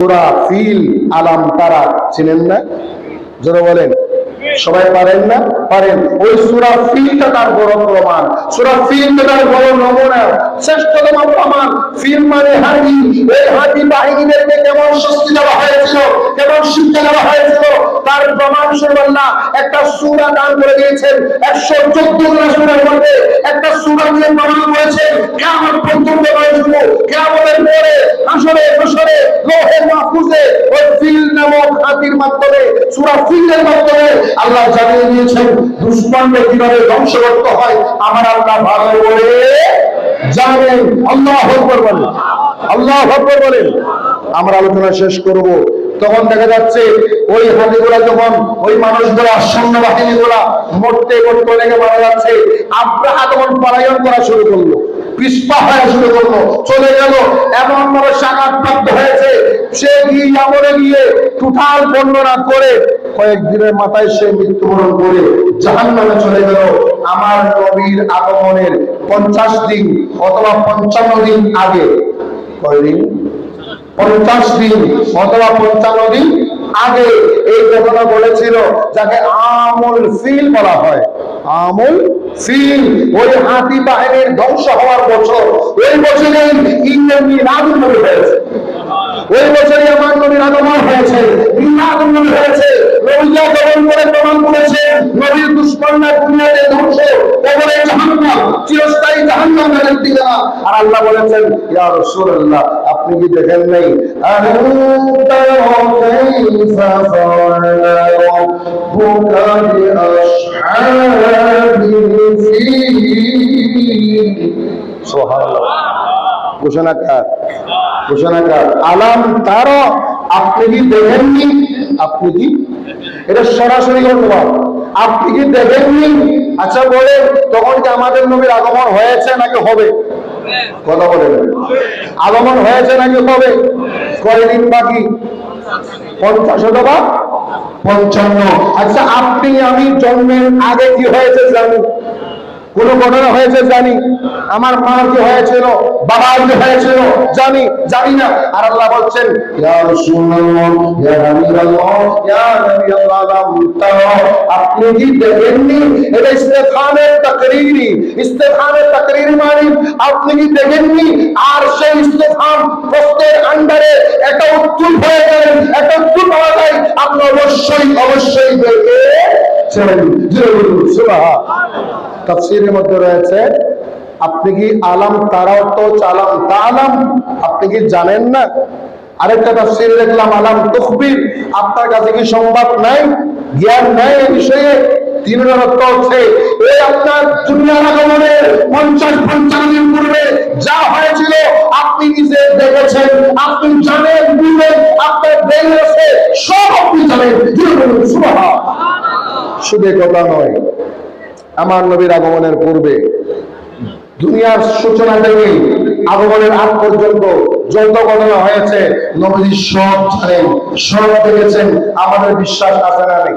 সুরা ফিল আলাম তারা, চিনেন না? যারা বলেন। সবাই পারেন না? পারেন। ওই সুরা ফিলটা তার বড় প্রমাণ। সুরা ফিলটা তার বড় নমুনা। শ্রেষ্ঠতম প্রমাণ। ফিল মানে হাতি এই হাতি বাহিনীদেরকে কেমন শক্তি দেওয়া হয়েছিল? কেমন শিক্ষা দেওয়া হয়েছিল? তার প্রমাণ সুরল্লাহ একটা সুরা দান করে দিয়েছেন। একশো চোদ্দ সুরের মধ্যে একটা সুরা দিয়ে প্রমাণ করেছেন। কেমন পর্যন্ত নয় হাতির মাধ্যমে, সুরা ফিলের মাধ্যমে আল্লাহ জানিয়ে দিয়েছেন দুশ্মনকে কীভাবে ধ্বংস করতে হয়, আমার আল্লাহ ভালো করে জানেন। আল্লাহ আকবর বলেন। আল্লাহ আকবর বলেন। আমরা আলোচনা শেষ করব। তখন দেখা যাচ্ছে, ওই হাতিগুলা যখন, ওই মানুষগুলা সৈন্য বাহিনীগুলা মরতে মরতে লেগে মারা যাচ্ছে, আব্রাহা তখন পলায়ন করা শুরু করল, পিসপা হয়ে শুরু করল, চলে গেল। এমন ভাবে সাকাত প্রাপ্ত হয়েছে সে গিয়ে আমরে গিয়ে টুটাল বর্ণনা করে কয়েকদিনের মাথায় সে মৃত্যুবরণ করে জাহান নামে চলে গেল। আমার নবীর আগমনের পঞ্চাশ দিন অথবা পঞ্চান্ন দিন আগে। কয়দিন পঞ্চাশ দিন অথবা পঞ্চান্ন দিন আগে এই ঘটনা বলেছিল যাকে আমল ফিল বলা হয়। আমল ফিল ওই হাতি বাহিনীর ধ্বংস হওয়ার বছর। ওই বছরে ইংরেজি রাজনবী হয়েছে। ওই বছরই আমার নবীর আগমন হয়েছে। নবী হয়েছে। নবীকে গমন করে প্রমাণ করেছে। নবীর দুষ্কর্ণা দুনিয়াতে ধ্বংস, কবরে জাহান্নাম, চিরস্থায়ী জাহান্নাম মেনে দিবে আর আল্লাহ বলেছেন, ইয়া রাসূলুল্লাহ, আপনি কি দেখেন নাই? ফিল সুবহানাল্লাহ ঘোষণাকার। আলাম তার আপনি কি দেখেননি? আপনি কি? এটা সরাসরি অনুবাদ আপনি কি দেখেননি? আচ্ছা বলে, তখন কি আমাদের নবীর আগমন হয়েছে নাকি হবে? কথা বলে আগমন হয়েছে নাকি হবে? কয়দিন বাকি? পঞ্চাশ অথবা পঞ্চান্ন? আচ্ছা আপনি আমি জন্মের আগে কি হয়েছে জানি কোন ঘটনা হয়েছে জানি। আমার মা কি হয়েছিল, বাবা কি হয়েছিল জানি জানি না। আর আল্লাহ বলছেন আপনি কি দেখেননি? এটা ইস্তেফানের তাকরীরি ইস্তেফানের তাকরীর মানে আপনি কি দেখেননি? আর সেই ইস্তেফান প্রত্যেক আন্ডারে একটা উত্তর হয়ে গেলেন একটা উত্তর পাওয়া যায়। আপনি অবশ্যই অবশ্যই রয়েছে, আপনি কি আলাম তারাও তো চালাম তা আলাম? আপনি কি জানেন না? আরেকটা তাফসীরে দেখলাম, আলাম তখবির। আপনার কাছে কি সংবাদ নাই? জ্ঞান নাই এই বিষয়ে? তিন অর্থ এই আপনার দুনিয়ার আগমনের পঞ্চাশ পূর্বে যা হয়েছিল, আপনি নিজে দেখেছেন, আপনি জানেন বুঝলেন আপনার ব্রেন সব আপনি জানেন। সুবহান। শুধু কথা নয়, আমার নবীর আগমনের পূর্বে দুনিয়ার সূচনা থেকে আগমনের আগ পর্যন্ত যত ঘটনা হয়েছে, নবীজি সব জানেন, সব দেখেছেন, আমাদের বিশ্বাস আছে না নেই।